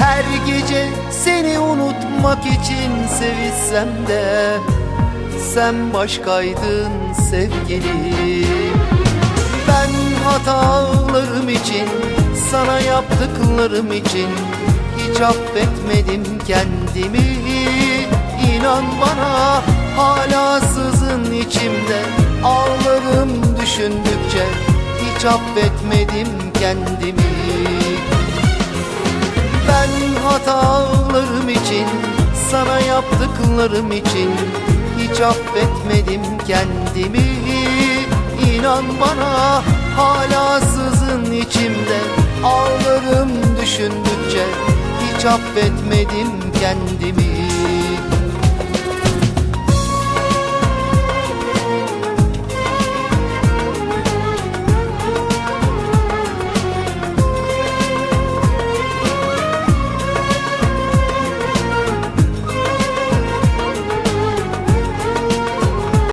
her gece seni unutmak için sevişsem de Sen başkaydın sevgilim Ben hatalarım için Sana yaptıklarım için Hiç affetmedim kendimi. İnan bana hala sızın içimde. Ağlarım düşündükçe Hiç affetmedim kendimi ben hatalarım için Sana yaptıklarım için Hiç affetmedim kendimi. İnan bana hala sızın içimde. Ağlarım düşündükçe Hiç affetmedim kendimi